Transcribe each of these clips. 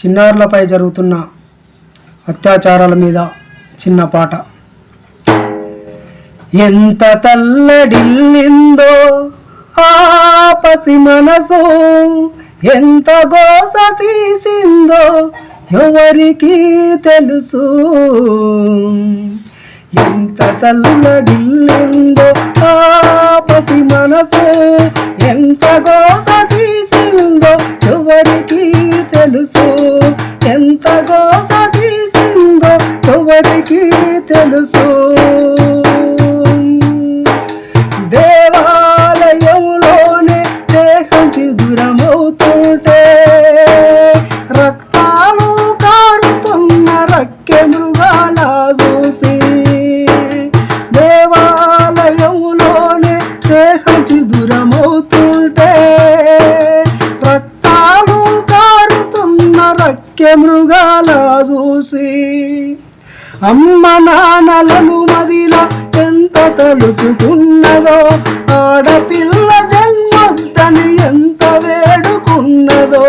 చిన్నారులపై జరుగుతున్న అత్యాచారాల మీద చిన్న పాట. ఎంత తల్లడిల్లిందో ఆ పసి మనసు ఎంత గోస తీసిందో ఎవరికి తెలుసు. ఎంత తల్లడిల్లి తెలుసు మృగాల చూసి అమ్మ నాన్నలను మదిల ఎంత తలుచుకున్నదో ఆడపిల్ల జన్మొద్దని ఎంత వేడుకున్నదో.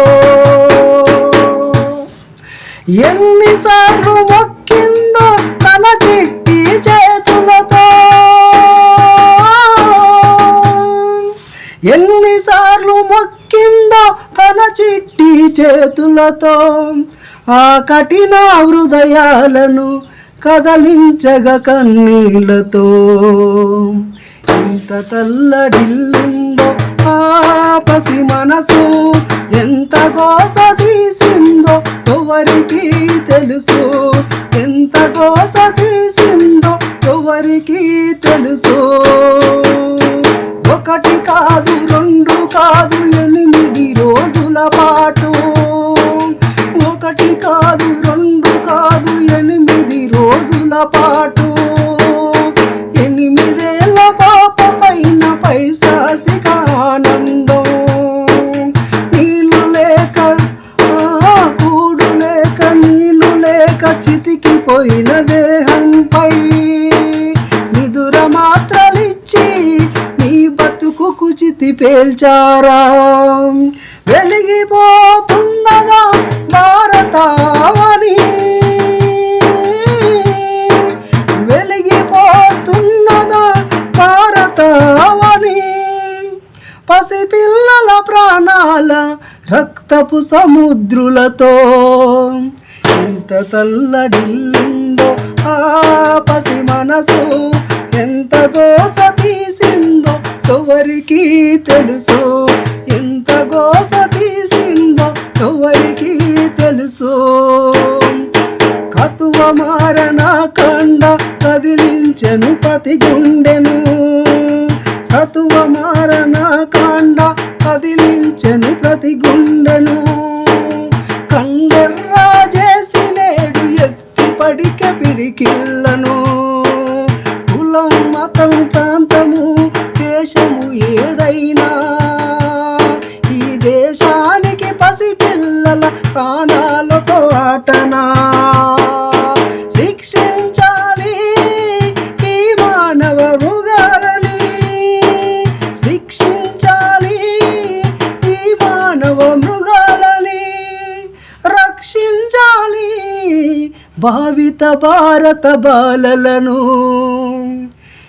ఎన్నిసార్లు మొక్కిందో తన చిట్టి చేతులతో. ఎన్నిసార్లు మొక్కిందో తన చిట్టి చేతులతో. ఆ కఠిన హృదయాలను కదలించగ కన్నీళ్ళతో ఎంత తల్లడిల్లిందో ఆ పసి మనసు ఎంత గోస తీసిందో ఎవరికి తెలుసు. ఎంత గోస తీసిందో ఎవరికి తెలుసు. ఒకటి కాదు రెండు కాదు ఎనిమిది రోజుల పాటు పోయిన దేహంపై నిదుర మాత్రలిచ్చి నీ బతుకు కుచితి పేల్చారా? వెలిగిపోతున్నదా భారతావని ప్రాణాల రక్తపు సముద్రులతో ఎంత తల్లడిల్లిందో ఆ పసి మనసు ఎంత గోస తీసిందో ఎవరికి తెలుసు? ఎంత గోస తీసిందో ఎవరికి తెలుసు? కతువ మారన కండ కదిలించను పతిగు అతి గుండెను కండర్రా చేసి నేడు ఎత్తి పడిక పిడికిళ్ళను. కులం మతం ప్రాంతము దేశము ఏదైనా. ఈ దేశానికి పసిపిల్లల ప్రాణాలు భావిత భారత బాలలను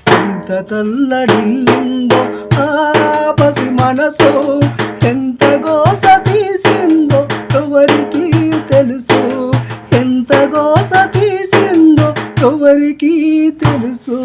ఎంత తల్లడిల్లిందో ఆ పసి మనసు ఎంత గోస తీసిందో ఎవరికి తెలుసు? ఎంత గోస తీసిందో ఎవరికి తెలుసు?